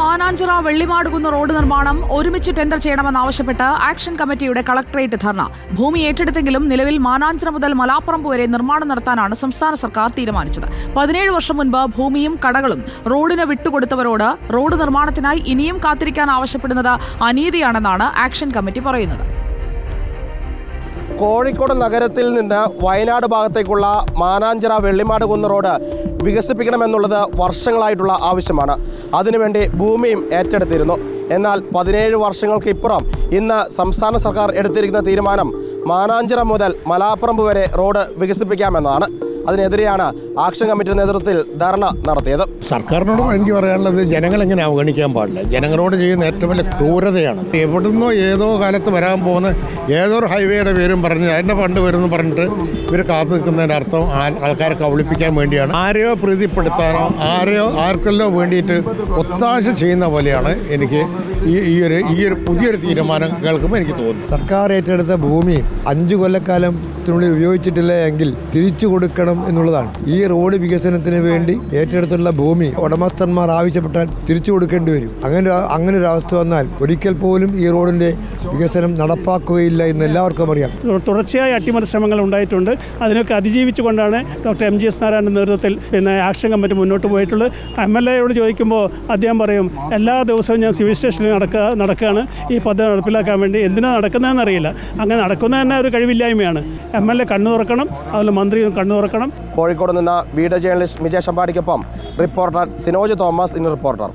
Mananchira Vellimadukunnu road നിർമ്മാണം ഒരുമിച്ച് tender ചെയ്യണമെന്നാവശ്യപ്പെട്ട് ആക്ഷൻ കമ്മിറ്റിയുടെ കളക്ടറേറ്റ് ധർണ. ഭൂമി ഏറ്റെടുത്തെങ്കിലും നിലവിൽ മാനാഞ്ചിറ മുതൽ മലാപ്പുറമ്പ് വരെ നിർമ്മാണം നടത്താനാണ് സംസ്ഥാന സർക്കാർ തീരുമാനിച്ചത്. പതിനേഴ് വർഷം മുൻപ് ഭൂമിയും കടകളും റോഡിന് വിട്ടുകൊടുത്തവരോട് റോഡ് നിർമ്മാണത്തിനായി ഇനിയും കാത്തിരിക്കാൻ ആവശ്യപ്പെടുന്നത് അനീതിയാണെന്നാണ് ആക്ഷൻ കമ്മിറ്റി പറയുന്നത്. കോഴിക്കോട് നഗരത്തിൽ നിന്ന് വയനാട് ഭാഗത്തേക്കുള്ള മാനാഞ്ചിറ വെള്ളിമാട് കുന്ന് റോഡ് വികസിപ്പിക്കണമെന്നുള്ളത് വർഷങ്ങളായിട്ടുള്ള ആവശ്യമാണ്. അതിനുവേണ്ടി ഭൂമിയും ഏറ്റെടുത്തിരുന്നു. എന്നാൽ പതിനേഴ് വർഷങ്ങൾക്ക് ഇപ്പുറം ഇന്ന് സംസ്ഥാന സർക്കാർ എടുത്തിരിക്കുന്ന തീരുമാനം മാനാഞ്ചിറ മുതൽ മലാപ്പുറമ്പ് വരെ റോഡ് വികസിപ്പിക്കാമെന്നാണ്. അതിനെതിരെയാണ് ആക്ഷൻ കമ്മിറ്റിയുടെ നേതൃത്വത്തിൽ ധർണ നടത്തിയത്. സർക്കാരിനോടും എനിക്ക് പറയാനുള്ളത് ജനങ്ങളെങ്ങനെ അവഗണിക്കാൻ പാടില്ല. ജനങ്ങളോട് ചെയ്യുന്ന ഏറ്റവും വലിയ ക്രൂരതയാണ്. എവിടുന്നോ ഏതോ കാലത്ത് വരാൻ പോകുന്ന ഏതൊരു ഒരു ഹൈവേയുടെ പേരും പറഞ്ഞ് അതിന്റെ ഫണ്ട് വരുമെന്ന് പറഞ്ഞിട്ട് ഇവർ കാത്തു നിൽക്കുന്നതിന്റെ അർത്ഥം ആൾക്കാരെ കബളിപ്പിക്കാൻ വേണ്ടിയാണ്. ആരെയോ പ്രീതിപ്പെടുത്താനോ ആരെയോ ആർക്കെല്ലോ വേണ്ടിയിട്ട് ഒത്താശ ചെയ്യുന്ന പോലെയാണ് എനിക്ക് ഈ ഈ ഒരു ഈ ഒരു പുതിയൊരു തീരുമാനം കേൾക്കുമ്പോൾ എനിക്ക് തോന്നുന്നു സർക്കാർ ഏറ്റെടുത്ത ഭൂമി അഞ്ചു കൊല്ലക്കാലത്തിനുള്ളിൽ ഉപയോഗിച്ചിട്ടില്ല എങ്കിൽ തിരിച്ചു കൊടുക്കണം എന്നുള്ളതാണ്. ഈ റോഡ് വികസനത്തിന് വേണ്ടി ഏറ്റെടുത്തുള്ള ഭൂമി ഉടമസ്ഥന്മാർ ആവശ്യപ്പെട്ടാൽ തിരിച്ചു കൊടുക്കേണ്ടി വരും. അങ്ങനെ അങ്ങനെ ഒരു അവസ്ഥ വന്നാൽ ഒരിക്കൽ പോലും ഈ റോഡിന്റെ വികസനം നടപ്പാക്കുകയില്ല എന്ന് എല്ലാവർക്കും അറിയാം. തുടർച്ചയായ അട്ടിമറി ശ്രമങ്ങൾ ഉണ്ടായിട്ടുണ്ട്. അതിനൊക്കെ അതിജീവിച്ചുകൊണ്ടാണ് ഡോക്ടർ എം ജി എസ് നാരായണന്റെ നേതൃത്വത്തിൽ പിന്നെ ആക്ഷൻ കമ്മിറ്റി മുന്നോട്ട് പോയിട്ടുള്ളത്. എം എൽ എയോട് ചോദിക്കുമ്പോൾ അദ്ദേഹം പറയും എല്ലാ ദിവസവും ഞാൻ സിവിൽ സ്റ്റേഷനിൽ നടക്കുക നടക്കുകയാണ് ഈ പദ്ധതി നടപ്പിലാക്കാൻ വേണ്ടി എന്തിനാണ് നടക്കുന്നതെന്ന് അറിയില്ല. അങ്ങനെ നടക്കുന്ന തന്നെ ഒരു കഴിവില്ലായ്മയാണ്. എം എൽ എ കണ്ണു തുറക്കണം. അതുപോലെ മന്ത്രി കണ്ണു തുറക്കണം. കോഴിക്കോട് നിന്ന് video journalist Mijesh അമ്പാടിക്കൊപ്പം reporter Sinoj Thomas in reporter.